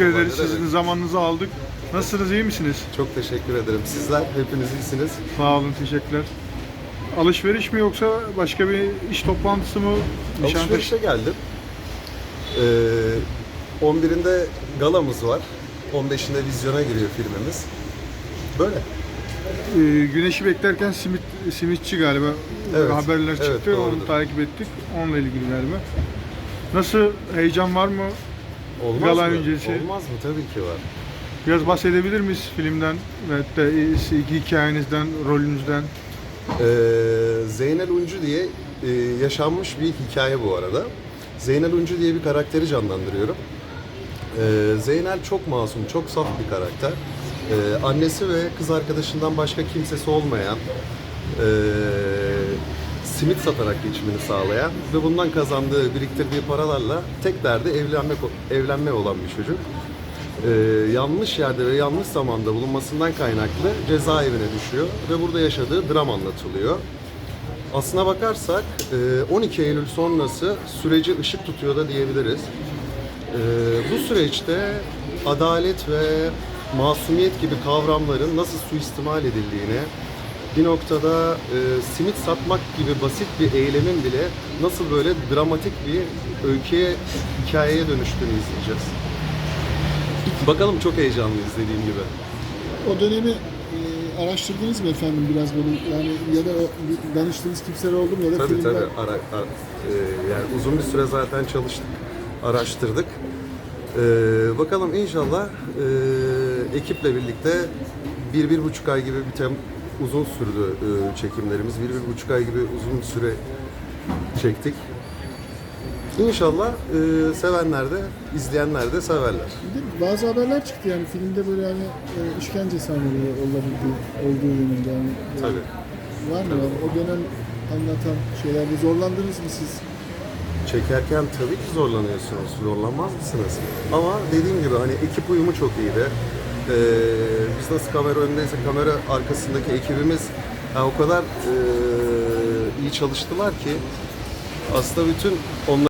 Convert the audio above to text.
teşekkür ederiz. ne demek. Sizin zamanınızı aldık. Nasılsınız, iyi misiniz? Çok teşekkür ederim. Sizler hepiniz iyisiniz. Sağ olun, teşekkürler. Alışveriş mi yoksa başka bir iş toplantısı mı? Alışverişe geldim. Ee, 11'inde galamız var. 15'inde vizyona giriyor filmimiz. Böyle. Ee, güneşi beklerken simit simitçi galiba Evet, haberler evet, çıktı. Onu doğrudur. takip ettik. Onunla ilgili galiba. Nasıl heyecan var mı? Olmaz Gala mı? öncesi. Olmaz mı? Tabii ki var. Biraz bahsedebilir miyiz filmden ve de e, hikayenizden, rolünüzden? Ee, Zeynel Uncu diye e, yaşanmış bir hikaye bu arada. Zeynel Uncu diye bir karakteri canlandırıyorum. Ee, Zeynel çok masum, çok saf bir karakter. Ee, annesi ve kız arkadaşından başka kimsesi olmayan, ee, simit satarak geçimini sağlayan ve bundan kazandığı, biriktirdiği paralarla tek derdi evlenmek, evlenme olan bir çocuk. Ee, yanlış yerde ve yanlış zamanda bulunmasından kaynaklı cezaevine düşüyor ve burada yaşadığı dram anlatılıyor. Aslına bakarsak e, 12 Eylül sonrası süreci ışık tutuyor da diyebiliriz. Ee, bu süreçte adalet ve masumiyet gibi kavramların nasıl suistimal edildiğini, bir noktada e, simit satmak gibi basit bir eylemin bile nasıl böyle dramatik bir öyküye, hikayeye dönüştüğünü izleyeceğiz. Bakalım çok heyecanlıyız dediğim gibi. O dönemi e, araştırdınız mı efendim biraz böyle yani ya da o, danıştığınız kimseler oldu mu ya da Tabii filmler tabii. Ara, ara- e, yani uzun bir süre zaten çalıştık, araştırdık. E, bakalım inşallah e, ekiple birlikte bir, bir buçuk ay gibi bir tem uzun sürdü e, çekimlerimiz. Bir, bir buçuk ay gibi uzun süre çektik. İnşallah e, sevenler de, izleyenler de severler. Bir de bazı haberler çıktı yani filmde böyle hani e, işkence sahneleri olabildiği olduğu yönünde yani. Tabii. Var mı yani o dönem anlatan şeylerde zorlandınız mı siz? Çekerken tabii ki zorlanıyorsunuz. Zorlanmaz mısınız? Ama dediğim gibi hani ekip uyumu çok iyiydi. Ee, nasıl kamera önündeyse kamera arkasındaki ekibimiz yani o kadar ee, iyi çalıştılar ki aslında bütün onlar